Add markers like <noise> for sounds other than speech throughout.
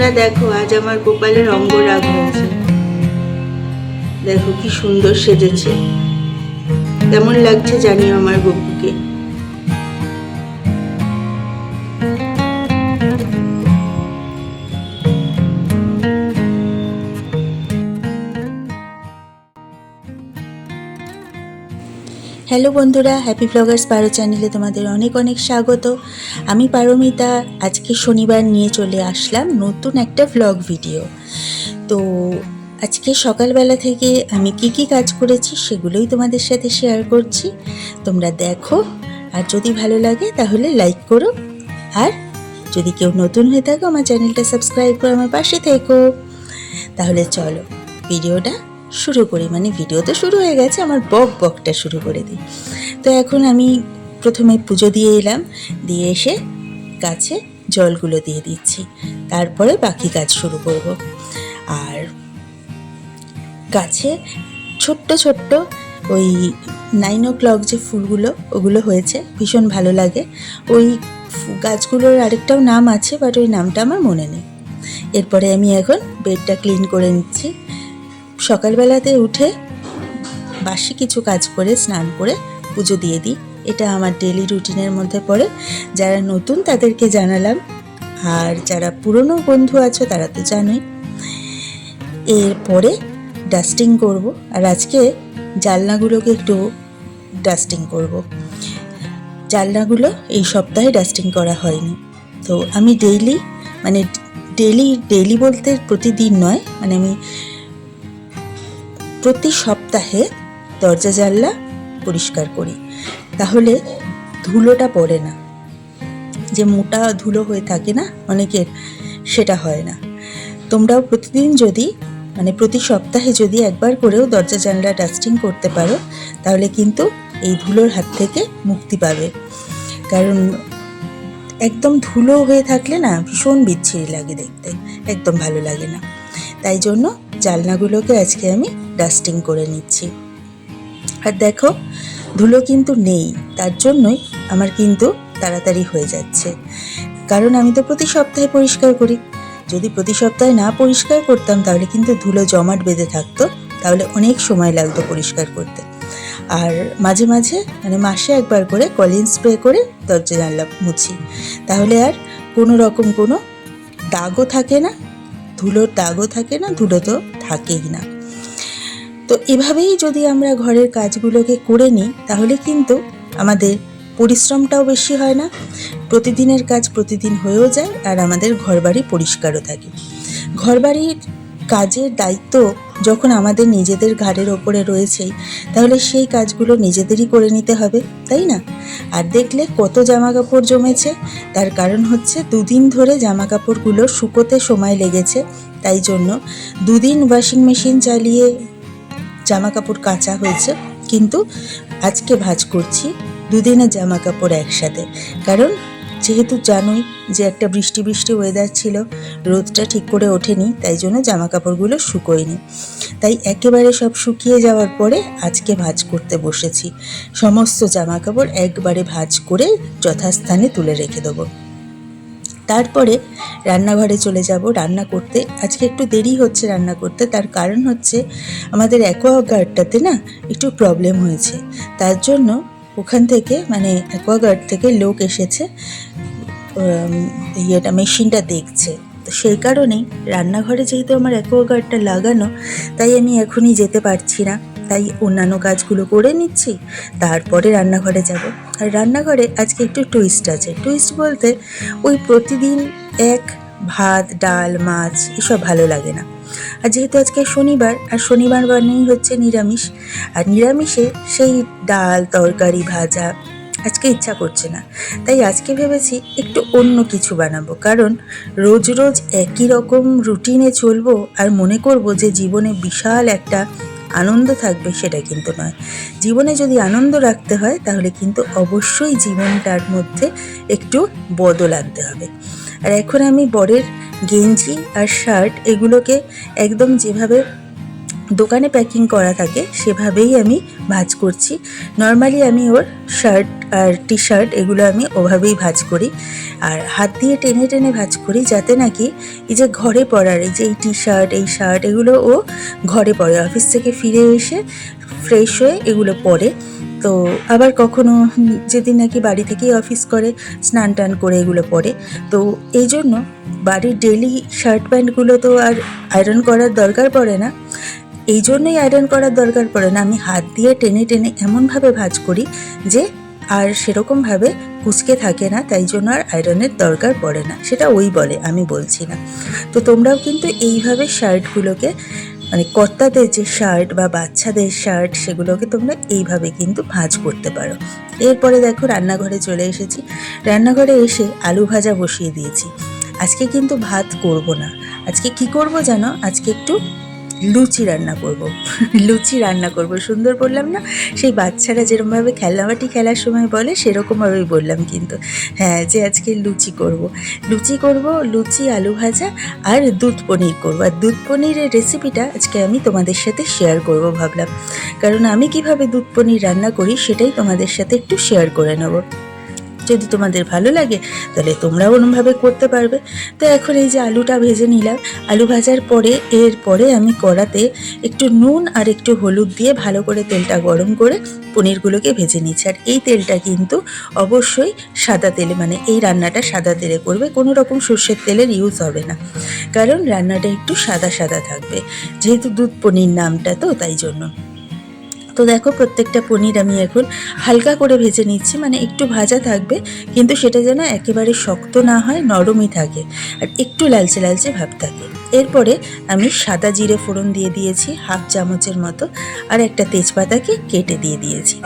তোমরা দেখো, আজ আমার গোপালের অঙ্গরাগ হয়েছে। দেখো কি সুন্দর সেজেছে। তেমন লাগছে জানিও আমার গপুকে হ্যালো বন্ধুরা হ্যাপি ব্লগার্স পারো চ্যানেলে তোমাদের অনেক অনেক স্বাগত। আমি পারমিতা, আজকে শনিবার নিয়ে চলে আসলাম নতুন একটা ভ্লগ ভিডিও তো আজকে সকালবেলা থেকে আমি কি কি কাজ করেছি সেগুলোই তোমাদের সাথে শেয়ার করছি। তোমরা দেখো, আর যদি ভালো লাগে তাহলে লাইক করো। আর যদি কেউ নতুন হয়ে থাকো, আমার চ্যানেলটা সাবস্ক্রাইব করে আমার পাশে থেকো। তাহলে চলো ভিডিওটা শুরু করি মানে ভিডিও তো শুরু হয়ে গেছে, আমার বক বকটা শুরু করে দিই। তো এখন আমি প্রথমে পুজো দিয়ে এলাম, দিয়ে এসে গাছে জলগুলো দিয়ে দিচ্ছি। তারপরে বাকি কাজ শুরু করব। আর গাছে ছোট্ট ছোট্ট ওই নাইন ও ক্লক যে ফুলগুলো, ওগুলো হয়েছে, ভীষণ ভালো লাগে। ওই গাছগুলোর আরেকটাও নাম আছে বাট ওই নামটা আমার মনে নেই। এরপরে আমি এখন বেডটা ক্লিন করে নিচ্ছি। সকালবেলাতে উঠে বাসি কিছু কাজ করে, স্নান করে পুজো দিয়ে দিই। এটা আমার ডেলি রুটিনের মধ্যে পড়ে। যারা নতুন তাদেরকে জানালাম। আর যারা পুরনো বন্ধু আছো তারা তো জানোই। এরপরে ডাস্টিং করব। আর আজকে জানলাগুলোকে একটু ডাস্টিং করব। জানলাগুলো এই সপ্তাহে ডাস্টিং করা হয়নি। তো আমি ডেইলি মানে ডেলি ডেইলি বলতে প্রতিদিন নয়। মানে আমি প্রতি সপ্তাহে দরজা জানলা পরিষ্কার করি। তাহলে ধুলোটা পড়ে না। যে মোটা ধুলো হয়ে থাকে না, অনেকের সেটা হয় না। তোমরাও প্রতিদিন যদি মানে প্রতি সপ্তাহে যদি একবার করেও দরজা জানলা ডাস্টিং করতে পারো, তাহলে কিন্তু এই ধুলোর হাত থেকে মুক্তি পাবে। কারণ একদম ধুলো হয়ে থাকলে না, ভীষণ বিচ্ছিরি লাগে দেখতে। একদম ভালো লাগে না। তাই জন্য জানলাগুলোকে আজকে আমি ডাস্টিং করে নিচ্ছি। আর দেখো, ধুলো কিন্তু নেই, তার জন্যই আমার কিন্তু তাড়াতাড়ি হয়ে যাচ্ছে। কারণ আমি তো প্রতি সপ্তাহে পরিষ্কার করি। যদি প্রতি সপ্তাহে না পরিষ্কার করতাম, তাহলে কিন্তু ধুলো জমাট বেঁধে থাকতো, তাহলে অনেক সময় লাগতো পরিষ্কার করতে। আর মাঝে মাঝে মানে মাসে একবার করে কলিন স্প্রে করে দরজা জানলা মুছি। তাহলে আর কোনো রকম কোনো দাগও থাকে না, ধুলোর দাগও থাকে না, ধুলো তো থাকেই না। তো এভাবেই যদি আমরা ঘরের কাজগুলোকে করে নিই, তাহলে কিন্তু আমাদের পরিশ্রমটাও বেশি হয় না। প্রতিদিনের কাজ প্রতিদিন হয়েও যায় আর আমাদের ঘরবাড়ি পরিষ্কারও থাকে। ঘরবাড়ির কাজের দায়িত্ব যখন আমাদের নিজেদের ঘাড়ের ওপরে রয়েছেই তাহলে সেই কাজগুলো নিজেদেরই করে নিতে হবে, তাই না? আর দেখলে কত জামা কাপড় জমেছে, তার কারণ হচ্ছে দুদিন ধরে জামা কাপড়গুলো শুকোতে সময় লেগেছে, তাই জন্য দুদিন ওয়াশিং মেশিন চালিয়ে জামা কাপড় কাচা হয়েছে, কিন্তু আজকে ভাজ করছি দুদিনের জামা কাপড় একসাথে। কারণ যেহেতু জানোই যে একটা বৃষ্টি বৃষ্টি ওয়েদার ছিল, রোদটা ঠিক করে ওঠেনি, তাই জন্য জামা কাপড়গুলো শুকোয়নি। তাই একেবারে সব শুকিয়ে যাওয়ার পরে আজকে ভাজ করতে বসেছি। সমস্ত জামা কাপড় একবারে ভাজ করে যথাস্থানে তুলে রেখে দেবো। তারপরে রান্নাঘরে চলে যাব রান্না করতে। আজকে একটু দেরি হচ্ছে রান্না করতে, তার কারণ হচ্ছে আমাদের অ্যাকোয়াগার্ডটাতে না একটু প্রবলেম হয়েছে। তার জন্য ওখান থেকে মানে অ্যাকোয়াগার্ড থেকে লোক এসেছে ইয়েটা মেশিনটা দেখছে। তো সেই কারণেই রান্নাঘরে যেহেতু আমার অ্যাকোয়াগার্ডটা লাগানো, তাই আমি এখনই যেতে পারছি না। তাই অন্যান্য কাজগুলো করে নিচ্ছি, তারপরে রান্নাঘরে যাব। আর রান্নাঘরে আজকে একটু টুইস্ট আছে। টুইস্ট বলতে ওই প্রতিদিন এক, ভাত, ডাল, মাছ এসব ভালো লাগে না। আর যেহেতু আজকে শনিবার, আর শনিবার মানেই হচ্ছে নিরামিষ, আর নিরামিষে সেই ডাল, তরকারি, ভাজা আজকে ইচ্ছা করছে না। তাই আজকে ভেবেছি একটু অন্য কিছু বানাবো, কারণ রোজ রোজ একই রকম রুটিনে চলবো, আর মনে করব যে জীবনে বিশাল একটা আনন্দ থাকবে সেটা কিন্তু নয়। জীবনে যদি আনন্দ রাখতে হয়, তাহলে কিন্তু অবশ্যই জীবনটার মধ্যে একটু বদল আনতে হবে। আর এখন আমি বরের গেঞ্জি আর শার্ট এগুলোকে একদম যেভাবে দোকানে প্যাকিং করা থাকে, সেভাবেই আমি ভাজ করছি। নর্মালি আমি ওর শার্ট আর টি শার্ট এগুলো আমি ওভাবেই ভাজ করি। আর হাত দিয়ে টেনে টেনে ভাজ করি যাতে নাকি এই যে ঘরে পরার, এই যে এই টি শার্ট এই শার্ট এগুলো ও ঘরে পরে অফিস থেকে ফিরে এসে ফ্রেশ হয়ে এগুলো পরে। তো আবার কখনো যেদিন নাকি বাড়ি থেকেই অফিস করে, স্নান টান করে এগুলো পরে। তো এই জন্য বাড়ির ডেলি শার্ট প্যান্টগুলো তো আর আয়রন করার দরকার পড়ে না। এই জন্যই আয়রন করার দরকার পড়ে না। আমি হাত দিয়ে টেনে টেনে এমনভাবে ভাঁজ করি যে আর সেরকমভাবে কুচকে থাকে না, তাই জন্য আর আয়রনের দরকার পড়ে না। সেটা ওই বলে, আমি বলছি না। তো তোমরাও কিন্তু এইভাবে শার্টগুলোকে মানে কর্তাদের যে শার্ট বা বাচ্চাদের শার্ট সেগুলোকে তোমরা এইভাবে কিন্তু ভাঁজ করতে পারো। এরপরে দেখো রান্নাঘরে চলে এসেছি। রান্নাঘরে এসে আলু ভাজা বসিয়ে দিয়েছি। আজকে কিন্তু ভাত করব না। আজকে কি করব জানো? আজকে একটু লুচি রান্না করব। <laughs> লুচি রান্না করব। সুন্দর বললাম না? সেই বাচ্চারা যেরকমভাবে খেলনাবাটি খেলার সময় বলে, সেরকমভাবেই বললাম কিন্তু। হ্যাঁ যে আজকে লুচি করব। লুচি করব, লুচি, আলু ভাজা আর দুধ পনির করব। আর দুধ পনিরের রেসিপিটা আজকে আমি তোমাদের সাথে শেয়ার করব ভাবলাম। কারণ আমি কীভাবে দুধ পনির রান্না করি, সেটাই তোমাদের সাথে একটু শেয়ার করে নেব। যদি তোমাদের ভালো লাগে, তাহলে তোমরাও ওরমভাবে করতে পারবে। তো এখন এই যে আলুটা ভেজে নিলাম, আলু ভাজার পরে এরপরে আমি কড়াতে একটু নুন আর একটু হলুদ দিয়ে ভালো করে তেলটা গরম করে পনিরগুলোকে ভেজে নিচ্ছি। আর এই তেলটা কিন্তু অবশ্যই সাদা তেলে মানে এই রান্নাটা সাদা তেলে করবে কোনো রকম সর্ষের তেলের ইউজ হবে না। কারণ রান্নাটা একটু সাদা সাদা থাকবে, যেহেতু দুধ পনির নামটা তো, তাই জন্য। তো দেখো প্রত্যেকটা পনির আমি এখন হালকা করে ভেজে নিচ্ছি মানে একটু ভাজা থাকবে, কিন্তু সেটা যেন একেবারে শক্ত না হয়, নরমই থাকে আর একটু লালচে লালচে ভাব থাকে। এরপরে আমি সাদা জিরে ফোড়ন দিয়ে দিয়েছি, হাফ চামচের মতো, আর একটা তেজপাতাকে কেটে দিয়ে দিয়েছি।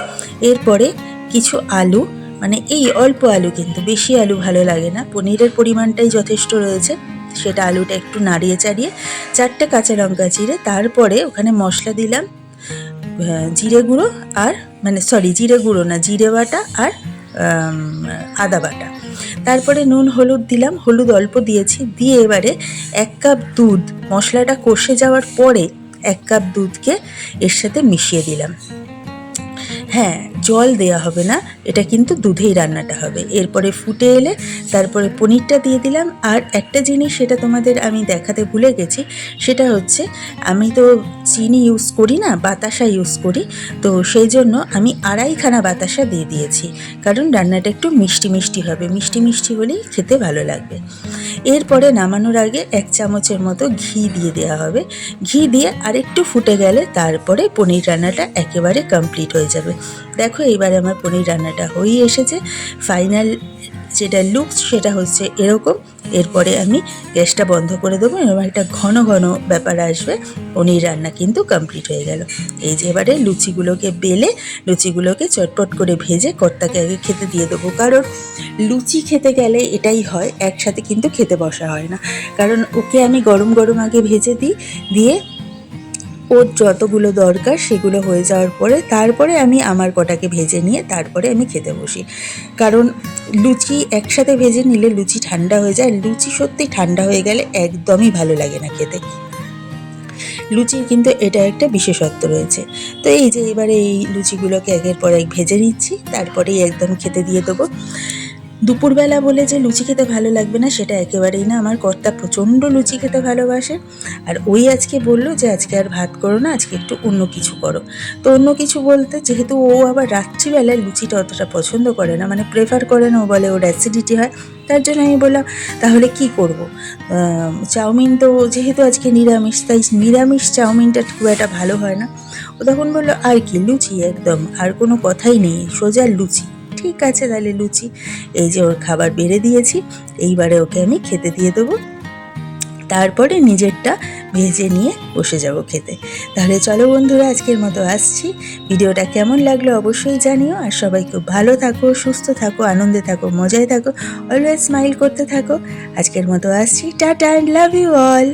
এরপরে কিছু আলু মানে এই অল্প আলু কিন্তু, বেশি আলু ভালো লাগে না, পনিরের পরিমাণটাই যথেষ্ট রয়েছে, সেটা আলুটা একটু নাড়িয়ে চাড়িয়ে, চারটে কাঁচা লঙ্কা চিড়ে, তারপরে ওখানে মশলা দিলাম জিরে গুঁড়ো আর মানে সরি জিরে গুঁড়ো না, জিরে বাটা আর আদা বাটা। তারপরে নুন, হলুদ দিলাম, হলুদ অল্প দিয়েছি, দিয়ে এবারে এক কাপ দুধ, মশলাটা কষে যাওয়ার পরে এক কাপ দুধকে এর সাথে মিশিয়ে দিলাম। হ্যাঁ জল দেওয়া হবে না, এটা কিন্তু দুধেই রান্নাটা হবে। এরপরে ফুটে এলে তারপরে পনিরটা দিয়ে দিলাম। আর একটা জিনিস সেটা তোমাদের আমি দেখাতে ভুলে গেছি, সেটা হচ্ছে আমি তো চিনি ইউজ করি না, বাতাসা ইউজ করি, তো সেই জন্য আমি আড়াইখানা বাতাসা দিয়ে দিয়েছি। কারণ রান্নাটা একটু মিষ্টি মিষ্টি হবে, মিষ্টি মিষ্টি হলেই খেতে ভালো লাগবে। এরপরে নামানোর আগে এক চামচের মতো ঘি দিয়ে দেওয়া হবে। ঘি দিয়ে আরেকটু ফুটে গেলে তারপরে পনির রান্নাটা একেবারে কমপ্লিট হয়ে যাবে। দেখো এবারে আমার পনির রান্নাটা হয়েই এসেছে। ফাইনাল যেটা লুকস সেটা হচ্ছে এরকম। এরপরে আমি গ্যাসটা বন্ধ করে দেবো এরকম একটা ঘন ঘন ব্যাপার আসবে। পনির রান্না কিন্তু কমপ্লিট হয়ে গেল। এই যে এবারে লুচিগুলোকে বেলে, লুচিগুলোকে চটপট করে ভেজে কর্তাকে আগে খেতে দিয়ে দেবো। কারণ লুচি খেতে গেলে এটাই হয়, একসাথে কিন্তু খেতে বসা হয় না। কারণ ওকে আমি গরম গরম আগে ভেজে দিই, দিয়ে ওর যতগুলো দরকার সেগুলো হয়ে যাওয়ার পরে তারপরে আমি আমার কটাকে ভেজে নিয়ে তারপরে আমি খেতে বসি। কারণ লুচি একসাথে ভেজে নিলে লুচি ঠান্ডা হয়ে যায়। লুচি সত্যি ঠান্ডা হয়ে গেলে একদমই ভালো লাগে না খেতে। লুচির কিন্তু এটা একটা বিশেষত্ব রয়েছে। তো এই যে এবারে এই লুচিগুলোকে একের পর এক ভেজে নিচ্ছি, তারপরেই একদম খেতে দিয়ে দেবো। দুপুরবেলা বলে যে লুচি খেতে ভালো লাগবে না, সেটা একেবারেই না। আমার কর্তা প্রচণ্ড লুচি খেতে ভালোবাসে আর ওই আজকে বলল যে, আজকে আর ভাত করো না, আজকে একটু অন্য কিছু করো। তো অন্য কিছু বলতে, যেহেতু ও আবার রাত্রিবেলায় লুচিটা অতটা পছন্দ করে না মানে প্রেফার করে না, ও বলে ওর অ্যাসিডিটি হয়, তার জন্য আমি বললাম, তাহলে কি করব? চাউমিন তো যেহেতু আজকে নিরামিষ, তাই নিরামিষ চাউমিনটা খুব একটা ভালো হয় না। ও তখন বলল, আর কি, লুচি একদম, আর কোনো কথাই নেই, সোজা লুচি। ঠিক আছে তাহলে লুচি। এই যে ওর খাবার বেড়ে দিয়েছি, এইবারে ওকে আমি খেতে দিয়ে দেবো। তারপরে নিজেরটা ভেজে নিয়ে বসে যাব খেতে। তাহলে চলো বন্ধুরা, আজকের মতো আসছি। ভিডিওটা কেমন লাগল অবশ্যই জানিও। আর সবাই খুব ভালো থাকো, সুস্থ থাকো, আনন্দে থাকো, মজায় থাকো অলওয়েজ স্মাইল করতে থাকো। আজকের মতো আসছি। Tata and love you all